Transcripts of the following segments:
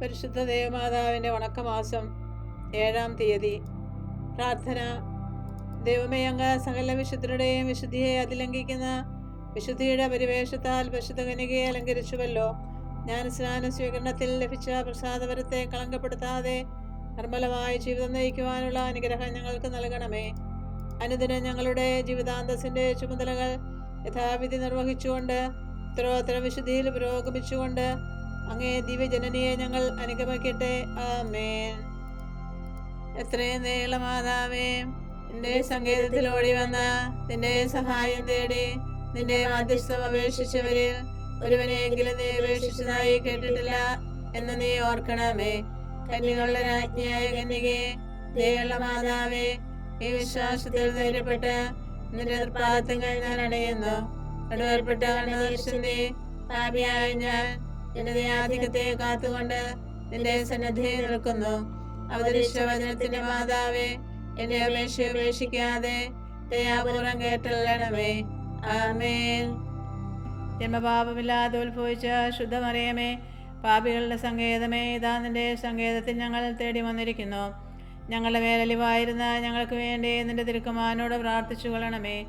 പരിശുദ്ധ ദേവമാതാവിന്റെ വണക്കമാസം ഏഴാം തീയതി. പ്രാർത്ഥന. ദൈവമേ അങ്ങ് സകല വിശുദ്ധരുടെയും വിശുദ്ധിയെ അതിലംഘിക്കുന്ന വിശുദ്ധിയുടെ പരിവേഷത്താൽ പരിശുദ്ധ കനികയെ അലങ്കരിച്ചുവല്ലോ. ഞാൻ സ്നാന സ്വീകരണത്തിൽ ലഭിച്ച പ്രസാദപരത്തെ കളങ്കപ്പെടുത്താതെ നിർമ്മലമായ ജീവിതം നയിക്കുവാനുള്ള അനുഗ്രഹം ഞങ്ങൾക്ക് നൽകണമേ. അനുദിനം ഞങ്ങളുടെ ജീവിതാന്തസിന്റെ ചുമതലകൾ യഥാവിധി നിർവഹിച്ചുകൊണ്ട് ഉത്തരോത്തര വിശുദ്ധിയിൽ പുരോഗമിച്ചുകൊണ്ട് അങ്ങേ ദിവ്യജനനിയെ ഞങ്ങൾ അനുഗമിക്കട്ടെ. ആമേൻ. എത്രയും നീളമാതാവേ നിന്റെ സങ്കേതത്തിൽ ഓടി വന്ന നിന്റെ സഹായം തേടി നിന്റെ മാധ്യസ്ഥം അപേക്ഷിച്ചവരിൽ ഒരുവനെയെങ്കിലും നീ അപേക്ഷിച്ചതായി കേട്ടിട്ടില്ല എന്ന് നീ ഓർക്കണമേ. കന്യകളുടെ രാജ്ഞിയായ കന്യകെ ദയുള്ള മാതാവേ ഈ വിശ്വാസത്തിൽ ധൈര്യപ്പെട്ട് നിന്റെ നിർപ്പാദത്തങ്ങൾ ഞാൻ അണയുന്നു. നടുവേർപ്പെട്ട കണ്ണുദർശിന്റെ പാപിയായ ഞാൻ എന്റെ ദയാധികത്തെ കാത്തുകൊണ്ട് നിന്റെ സന്നദ്ധയിൽ നിൽക്കുന്നു. അവതരിച്ച വചനത്തിന്റെ മാതാവേ എന്റെ അപേക്ഷ ഉപേക്ഷിക്കാതെ ദയാപൂർവം കേട്ടല്ലണമേ. ആമേൻ. ജന്മപാപമില്ലാതെ ഉത്ഭവിച്ച ശുദ്ധമറിയമേ പാപികളുടെ സങ്കേതമേ ഇതാ നിന്റെ സങ്കേതത്തിൽ ഞങ്ങൾ തേടി വന്നിരിക്കുന്നു. ഞങ്ങളുടെ മേലലിവായിരുന്ന ഞങ്ങൾക്ക് വേണ്ടി നിന്റെ തിരുക്കുമാനോട് പ്രാർത്ഥിച്ചു കൊള്ളണമേ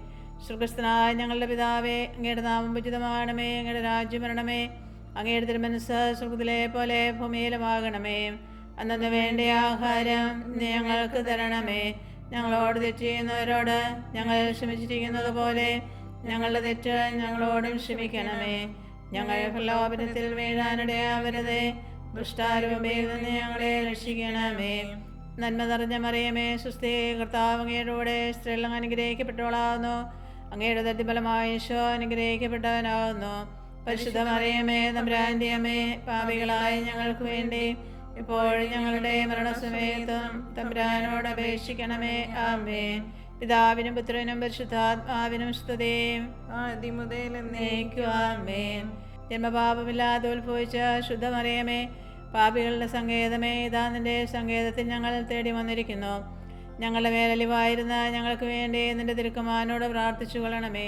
ശ്രീകൃഷ്ണനായ ഞങ്ങളുടെ പിതാവേ അങ്ങയുടെ നാമം ഉചിതമാകണമേ അങ്ങയുടെ രാജ്യം വരണമേ. അങ്ങയുടെ തിരുമനസ് സുഖത്തിലെ പോലെ ഭൂമിയിലുമാകണമേ. അന്നു വേണ്ട ആഹാരം ഞങ്ങൾക്ക് തരണമേ. ഞങ്ങളോട് തെറ്റ് ചെയ്യുന്നവരോട് ഞങ്ങൾ ക്ഷമിച്ചിരിക്കുന്നത് പോലെ ഞങ്ങളുടെ തെറ്റ് ഞങ്ങളോടും ക്ഷമിക്കണമേ. ഞങ്ങൾ പ്രലോഭനത്തിൽ വീഴാനിടയാവരുതേ ദുഷ്ടാരൂപയിൽ നിന്ന് ഞങ്ങളെ രക്ഷിക്കണമേ. നന്മ നിറഞ്ഞ മറിയമേ സുസ്ഥി കർത്താവ് അങ്ങയുടെ സ്ത്രീകൾ അനുഗ്രഹിക്കപ്പെട്ടവളാകുന്നു അങ്ങയുടെ ദത്തിഫലമായ ഈശോ അനുഗ്രഹിക്കപ്പെട്ടവനാകുന്നു പരിശുദ്ധ മറിയമേ തമ്പുരാന്റെ അമ്മേ പാപികളായ ഞങ്ങൾക്ക് വേണ്ടി ഇപ്പോൾ ഞങ്ങളുടെ മരണസമയത്തും തമ്പുരാനോട് അപേക്ഷിക്കണമേ. ആമേ പിതാവിനും പുത്രനും പരിശുദ്ധാത്മാവിനും ആദ്യമുതൽ എന്നേക്കുവാമേ ജന്മപാപമില്ലാതെ ഉത്ഭവിച്ച ശുദ്ധമറിയമേ പാപികളുടെ സങ്കേതമേ ഇതാ നിന്റെ സങ്കേതത്തിൽ ഞങ്ങൾ തേടി വന്നിരിക്കുന്നു. ഞങ്ങളുടെ മേലലിവായിരുന്ന ഞങ്ങൾക്ക് വേണ്ടി നിന്റെ തിരുക്കുമാനോട് പ്രാർത്ഥിച്ചു കൊള്ളണമേ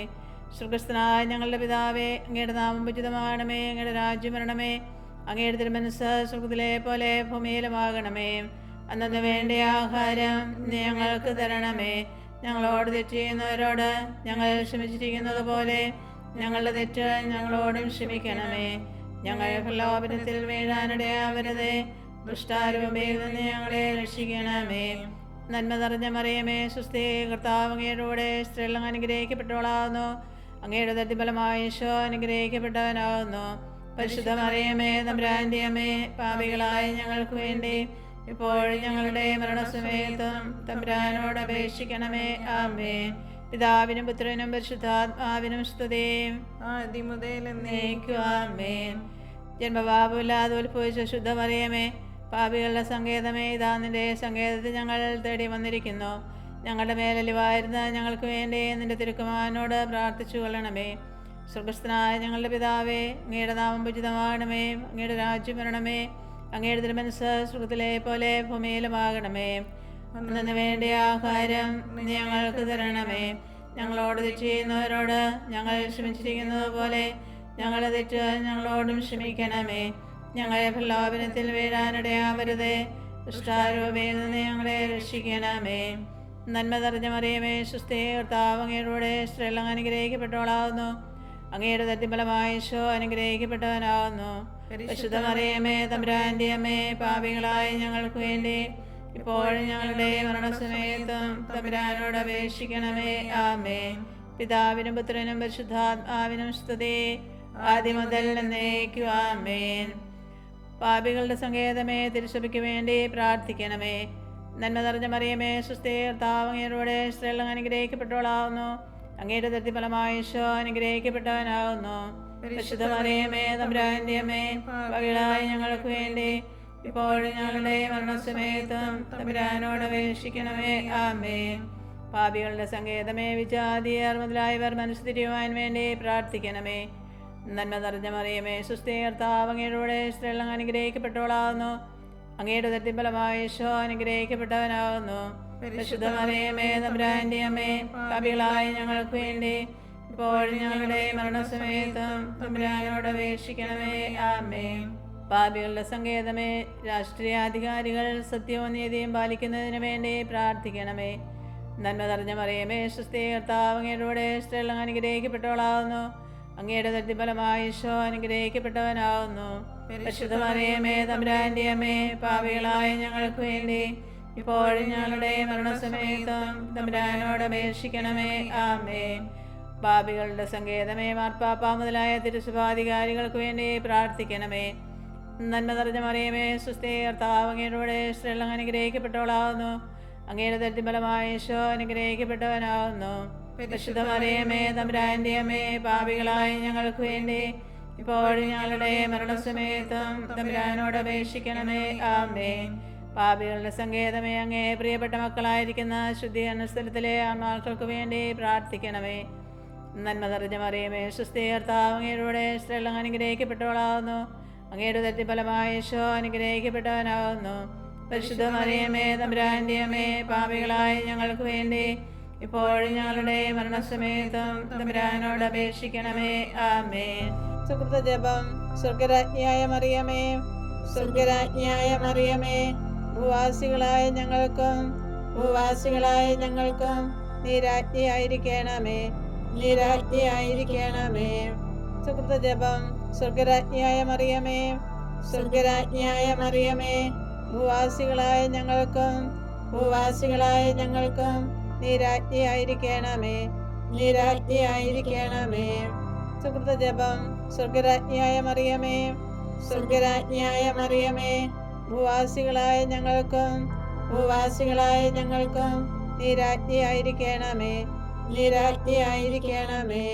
സുഖസ്ഥനായ ഞങ്ങളുടെ പിതാവേ അങ്ങയുടെ നാമം ഉചിതമാകണമേ അങ്ങയുടെ രാജ്യം വരണമേ അങ്ങയുടെ തിരുമനസ് സുഖത്തിലെ പോലെ ഭൂമിയിലുമാകണമേ. അന്നത് വേണ്ട ആഹാരം ഞങ്ങൾക്ക് തരണമേ. ഞങ്ങളോട് തെറ്റ് ഞങ്ങൾ ക്ഷമിച്ചിരിക്കുന്നത് പോലെ ഞങ്ങളുടെ തെറ്റ് ഞങ്ങളോടും ക്ഷമിക്കണമേ. ഞങ്ങൾ പ്രലോഭനത്തിൽ വീഴാനിടയാവരുതേ ദുഷ്ടാരൂപയിൽ ഞങ്ങളെ രക്ഷിക്കണമേ. നന്മ നിറഞ്ഞ മറിയമേ സുസ്ഥി കർത്താവ് കൂടെ സ്ത്രീകൾ അനുഗ്രഹിക്കപ്പെട്ടവളാകുന്നു. അങ്ങയുടെ തട്ടിഫലമായ ഈശോ അനുഗ്രഹിക്കപ്പെട്ടവനാകുന്നു. പരിശുദ്ധ മറിയമേ തമ്പുരാന്റെ അമ്മേ പാപികളായ ഞങ്ങൾക്ക് വേണ്ടി ഇപ്പോൾ ഞങ്ങളുടെ മരണസമയത്തും തമ്പ്രാനോട് അപേക്ഷിക്കണമേ. ആമേ പിതാവിനും പുത്രനും പരിശുദ്ധാത്മാവിനും സ്തുതിയും ആദ്യമുതൽ എന്നേക്കുവാമേ ജന്മപാപമില്ലാതെ ഉത്ഭവിച്ച ശുദ്ധമറിയമേ പാപികളുടെ സങ്കേതമേ ഇതാ നിന്റെ സങ്കേതത്തിൽ ഞങ്ങൾ തേടി വന്നിരിക്കുന്നു. ഞങ്ങളുടെ മേലലിവായിരുന്ന ഞങ്ങൾക്ക് വേണ്ടി നിന്റെ തിരുക്കുമാനോട് പ്രാർത്ഥിച്ചു കൊള്ളണമേ. സ്വർഗസ്ഥനായ ഞങ്ങളുടെ പിതാവേ അങ്ങയുടെ നാമം ഉചിതമാകണമേ അങ്ങയുടെ രാജ്യം വരണമേ അങ്ങയുടെ തിരുമനസ് സുഖത്തിലെ പോലെ ഭൂമിയിലുമാകണമേ. അന്നു വേണ്ട ആഹാരം ഞങ്ങൾക്ക് തരണമേ. ഞങ്ങളോട് തെറ്റ് ചെയ്യുന്നവരോട് ഞങ്ങൾ ക്ഷമിച്ചിരിക്കുന്നത് പോലെ ഞങ്ങളുടെ തെറ്റ് ഞങ്ങളോടും ക്ഷമിക്കണമേ. ഞങ്ങളെ പ്രലോഭനത്തിൽ വീഴാനിടയാവരുതേ. ദുഷ്ടാരൂപയിൽ നിന്ന് ഞങ്ങളെ രക്ഷിക്കണമേ. നന്മ നിറഞ്ഞ മറിയമേ സുസ്ഥേ കർത്താവ് അങ്ങയുടെ സ്ത്രീകൾ അനുഗ്രഹിക്കപ്പെട്ടവളാകുന്നു. അങ്ങയുടെ തത്തിഫലമായ ഈശോ അനുഗ്രഹിക്കപ്പെട്ടവനാകുന്നു. പരിശുദ്ധ മറിയമേ തമ്പുരാന്റെ അമ്മേ പാപികളായ ഞങ്ങൾക്ക് വേണ്ടി ഇപ്പോഴും ഞങ്ങളുടെ മരണസമയത്തും തമ്പുരാനോട് അപേക്ഷിക്കണമേ. ആമേ പിതാവിനും പുത്രനും പരിശുദ്ധാത്മാവിനും സ്തുതി. ആദ്യം മുതൽ എന്നേക്കും. ആമേൻ. പാപികളുടെ സങ്കേതമേ തിരുസഭയ്ക്ക് വേണ്ടി പ്രാർത്ഥിക്കണമേ. നന്മ നിറഞ്ഞ മറിയമേ സുസ്ഥേ കർത്താവങ്ങയുടെ സ്ത്രീകൾ അനുഗ്രഹിക്കപ്പെട്ടവളാവുന്നു. അങ്ങയുടെ തൃപ്തിഫലമായ ഈശോ അനുഗ്രഹിക്കപ്പെട്ടവനാവുന്നു. പരിശുദ്ധ മറിയമേ തമ്പുരാന്റെ അമ്മേ പാപികളായ ഞങ്ങൾക്ക് വേണ്ടി ഇപ്പോഴും ഞങ്ങളുടെ മരണസമയത്തും തമ്പുരാനോട് അപേക്ഷിക്കണമേ. ആമേ പാപികളുടെ സങ്കേതമേ വിജാതിയർ മുതലായവർ മനസ്സുതിരിയുവാൻ വേണ്ടി പ്രാർത്ഥിക്കണമേ. നന്മ നിറഞ്ഞ മറിയമേ സുസ്ഥീകർത്താവ് സ്ത്രീകളും അനുഗ്രഹിക്കപ്പെട്ടവളാവുന്നു. അങ്ങയുടെ തട്ടിഫലമായ ഈശോ അനുഗ്രഹിക്കപ്പെട്ടവനാകുന്നു. പരിശുദ്ധ മറിയമേ തമ്പുരാന്റെ അമ്മേ പാപികളായ ഞങ്ങൾക്ക് വേണ്ടി ഇപ്പോഴും ഞങ്ങളുടെ മരണസമയത്തും തമ്പുരാനോട് അപേക്ഷിക്കണമേ. ആമേ പാപികളുടെ സങ്കേതമേ രാഷ്ട്രീയാധികാരികൾ സത്യവും നീതിയും പാലിക്കുന്നതിന് വേണ്ടി പ്രാർത്ഥിക്കണമേ. നന്മ നിറഞ്ഞ മറിയമേ സുസ്ഥീ കർത്താവ് അങ്ങയുടെ സ്ത്രീകൾ അനുഗ്രഹിക്കപ്പെട്ടവളാവുന്നു അങ്ങയുടെ തട്ടിഫലമായ ഈശോ അനുഗ്രഹിക്കപ്പെട്ടവനാവുന്നു പരിശുദ്ധമറിയമേ തമ്പുരാന്റെ അമ്മേ പാപികളായ ഞങ്ങൾക്ക് വേണ്ടി ഇപ്പോഴും ഞങ്ങളുടെ മരണസമയത്തും തമ്പുരാനോട് അപേക്ഷിക്കണമേ. ആമേ പാപികളുടെ സങ്കേതമേ മാർപ്പാപ്പ മുതലായ തിരുസഭാധികാരികൾക്ക് വേണ്ടി പ്രാർത്ഥിക്കണമേ. നന്മ നിറഞ്ഞ മറിയമേ സുസ്ഥേ കർത്താവ് അങ്ങയുടെ സ്ത്രീകൾ അനുഗ്രഹിക്കപ്പെട്ടവളാവുന്നു അങ്ങയുടെ തട്ടിഫലമായ ഈശോ അനുഗ്രഹിക്കപ്പെട്ടവനാവുന്നു പരിശുദ്ധ മറിയമേ തമ്പുരാന്റെ അമ്മേ പാപികളായ ഞങ്ങൾക്ക് വേണ്ടി ഇപ്പോഴും ഞങ്ങളുടെ മരണസമയത്തും തമ്പുരാനോട് അപേക്ഷിക്കണമേ. ആമേ പാപികളുടെ സങ്കേതമേ അങ്ങേ പ്രിയപ്പെട്ട മക്കളായിരിക്കുന്ന ശുദ്ധീകരണ സ്ഥലത്തിലെ ആത്മാക്കൾക്ക് വേണ്ടി പ്രാർത്ഥിക്കണമേ. നന്മ നിറഞ്ഞ മറിയമേ സുസ്ഥീകർത്താവ് അങ്ങയുടെ സ്ത്രീകൾ അനുഗ്രഹിക്കപ്പെട്ടവളാവുന്നു. അങ്ങയുടെ തട്ടിഫലമായ യേശോ അനുഗ്രഹിക്കപ്പെട്ടവനാവുന്നു. പരിശുദ്ധ മറിയമേ തമ്പുരാന്റെ അമ്മേ പാപികളായ ഞങ്ങൾക്ക് വേണ്ടി ഇപ്പോഴും ഞങ്ങളുടെ മരണസമേതം അപേക്ഷിക്കണമേ. ആമേ സുഹൃത ജപം സ്വർഗരാജ്ഞിയായ മറിയമേ സ്വർഗരാജ്ഞിയായ മറിയമേ ഭൂവാസികളായ ഞങ്ങൾക്കും ഭൂവാസികളായ ഞങ്ങൾക്കും നീരാജ്ഞിയായിരിക്കണമേ നീരാജ്ഞിയായിരിക്കണമേ. സുഹൃത ജപം സ്വർഗരാജ്ഞിയായ മറിയമേ സ്വർഗരാജ്ഞിയായ മറിയമേ ഭൂവാസികളായ ഞങ്ങൾക്കും ഭൂവാസികളായ ഞങ്ങൾക്കും നീ രാജ്ഞിയായിരിക്കണമേ നീ രാജ്ഞിയായിരിക്കണമേ സുഹൃത ജപം സ്വർഗരാജ്ഞിയായ മറിയമേ. സ്വർഗരാജ്ഞിയായ മറിയമേ. ഭൂവാസികളായ ഞങ്ങൾക്കും ഭൂവാസികളായ ഞങ്ങൾക്കും നീ രാജ്ഞിയായിരിക്കണമേ നീ രാജ്ഞിയായിരിക്കണമേ